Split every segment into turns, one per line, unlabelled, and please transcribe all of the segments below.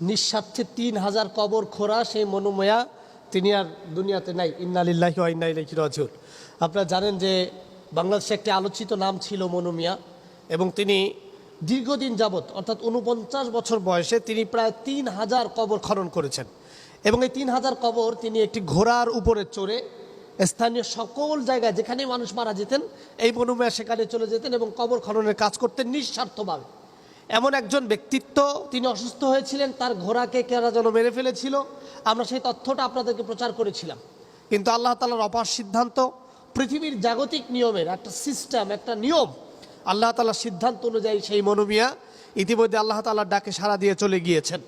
নিঃস্বার্থে তিন হাজার কবর খোরা সেই মনোময়া তিনি আর দুনিয়াতে নাই। ইন্নালিল্লাহি ওয়া ইন্না ইলাইহি রাজিউন। আপনারা জানেন যে বাংলাদেশে একটি আলোচিত নাম ছিল মনোমিয়া এবং তিনি দীর্ঘদিন যাবৎ, অর্থাৎ উনপঞ্চাশ বছর বয়সে তিনি প্রায় তিন হাজার কবর খনন করেছেন। এবং এই তিন হাজার কবর তিনি একটি ঘোড়ার উপরে চড়ে স্থানীয় সকল জায়গায় যেখানে মানুষ মারা যেতেন, এই মনোময়া সেখানে চলে যেতেন এবং কবর খননের কাজ করতেন নিঃস্বার্থভাবে। এমন একজন ব্যক্তিত্ব, তিনি অসুস্থ হয়েছিলেন, তার ঘোড়াকে কেরা যেন মেরে ফেলেছিল, আমরা সেই তথ্যটা আপনাদেরকে প্রচার করেছিলাম। কিন্তু আল্লাহ তালার অপার সিদ্ধান্ত, পৃথিবীর জাগতিক নিয়মের একটা সিস্টেম একটা নিয়ম, আল্লাহ তালার সিদ্ধান্ত অনুযায়ী সেই মনোমিয়া ইতিমধ্যে আল্লাহ তালার ডাকে সাড়া দিয়ে চলে গিয়েছেন।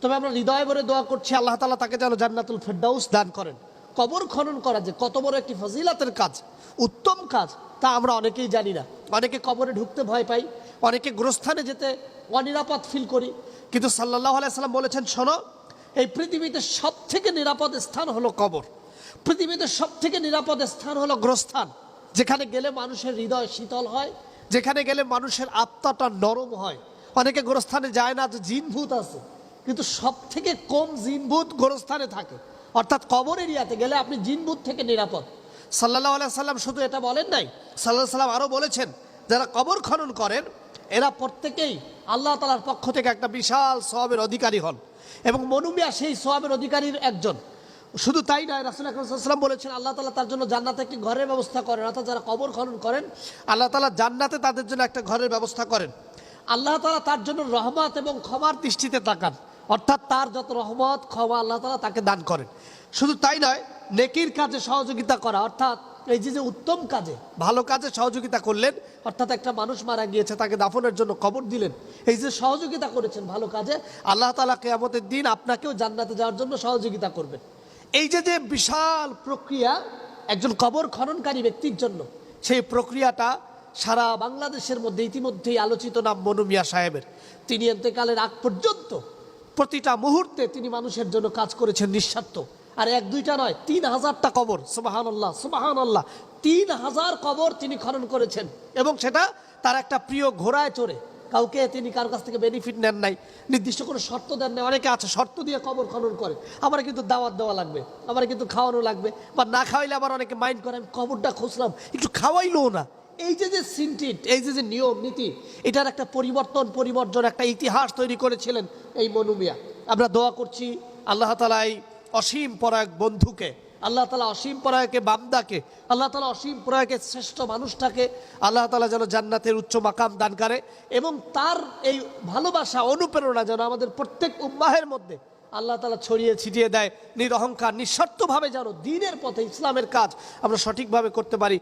তবে আমরা হৃদয় ভরে দোয়া করছি, আল্লাহ তালা তাকে যেন জান্নাতুল ফেরদাউস দান করেন। কবর খনন করা যে কত বড় একটি ফজিলাতের কাজ, উত্তম কাজ, তা আমরা অনেকেই জানি না। অনেকে কবরে ঢুকতে ভয় পাই অনেকে গ্রস্থানে যেতে অনিরাপদ ফিল করি। কিন্তু সাল্লাহ আলাইসাল্লাম বলেছেন, শোনো, এই পৃথিবীতে সব থেকে নিরাপদ স্থান হলো কবর। পৃথিবীতে সব থেকে নিরাপদ স্থান হলো গ্রস্থান। যেখানে গেলে মানুষের হৃদয় শীতল হয়, যেখানে গেলে মানুষের আত্মাটা নরম হয়। অনেকে গোরস্থানে যায় না যে জিনভূত আছে। কিন্তু সব থেকে কম জিনভূত গোরস্থানে থাকে। অর্থাৎ কবর এরিয়াতে গেলে আপনি জিনভূত থেকে নিরাপদ। সাল্লাহ সাল্লাম শুধু এটা বলেন নাই সাল্লাহ সাল্লাম আরও বলেছেন, যারা কবর খনন করেন এরা প্রত্যেকেই আল্লাহ তালার পক্ষ থেকে একটা বিশাল সবের অধিকারী হন। এবং মনুমিয়া সেই সবের অধিকারীর একজন। শুধু তাই নয়, রাসুল আকরাম বলেছেন, আল্লাহ তালা তার জন্য জান্নাতে একটি ঘরের ব্যবস্থা করেন, অর্থাৎ যারা কবর খনন করেন, আল্লাহ তালা জান্নাতে তাদের জন্য একটা ঘরের ব্যবস্থা করেন। আল্লাহ তালা তার জন্য রহমত এবং ক্ষমার দৃষ্টিতে তাকান। অর্থাৎ তার যত রহমত, ক্ষমা আল্লাহ তালা তাকে দান করেন। শুধু তাই নয়, নেকির কাজে সহযোগিতা করা, অর্থাৎ এই যে যে উত্তম কাজে, ভালো কাজে সহযোগিতা করলেন, অর্থাৎ একটা মানুষ মারা গিয়েছে, তাকে দাফনের জন্য কবর দিলেন, এই যে সহযোগিতা করেছেন ভালো কাজে, আল্লাহ তালা কেয়ামতের দিন আপনাকেও জান্নাতে যাওয়ার জন্য সহযোগিতা করবেন। এই যে যে বিশাল প্রক্রিয়া, একজন কবর খননকারী ব্যক্তির জন্য, সেই প্রক্রিয়াটা সারা বাংলাদেশের মধ্যে ইতিমধ্যেই আলোচিত নাম মনু মিয়া সাহেবের। তিনি এতেকালের আগ পর্যন্ত প্রতিটা মুহূর্তে তিনি মানুষের জন্য কাজ করেছেন নিঃস্বার্থ। আর এক, দুইটা নয়, তিন হাজারটা কবর সুবাহান আল্লাহ সুবাহান আল্লাহ তিন হাজার কবর তিনি খনন করেছেন। এবং সেটা তার একটা প্রিয় ঘোড়ায় চড়ে। কাউকে তিনি কার কাছ থেকে বেনিফিট নেন নাই। নির্দিষ্ট কোনো শর্ত দেন নাই। অনেকে আছে, শর্ত দিয়ে কবর খনন করে। আমার কিন্তু দাওয়াত দেওয়া লাগবে, আমার কিন্তু খাওয়ানো লাগবে। বা না খাওয়াইলে আবার অনেকে মাইন্ড করে, আমি কবরটা খুঁজলাম, একটু খাওয়াইলো না। এই যে যে সিনটিট, এই যে যে নিয়ম, নীতি, এটার একটা পরিবর্তন পরিবর্তন একটা ইতিহাস তৈরি করেছিলেন এই মনুমিয়া আমরা দোয়া করছি আল্লাহ তালা এই অসীম পরায়ক বন্ধুকে, আল্লাহ তালা অসীম পরায়কে বামদাকে আল্লাহ তালা অসীম পরায়কে শ্রেষ্ঠ মানুষটাকে আল্লাহ তালা যেন জান্নাতের উচ্চ মাকাম দান করে এবং তার এই ভালোবাসা, অনুপ্রেরণা যেন আমাদের প্রত্যেক উম্মাহের মধ্যে আল্লাহ তালা ছড়িয়ে ছিটিয়ে দেয়, নিরহংকার নিঃস্বার্থভাবে যেন দিনের পথে ইসলামের কাজ আমরা সঠিকভাবে করতে পারি।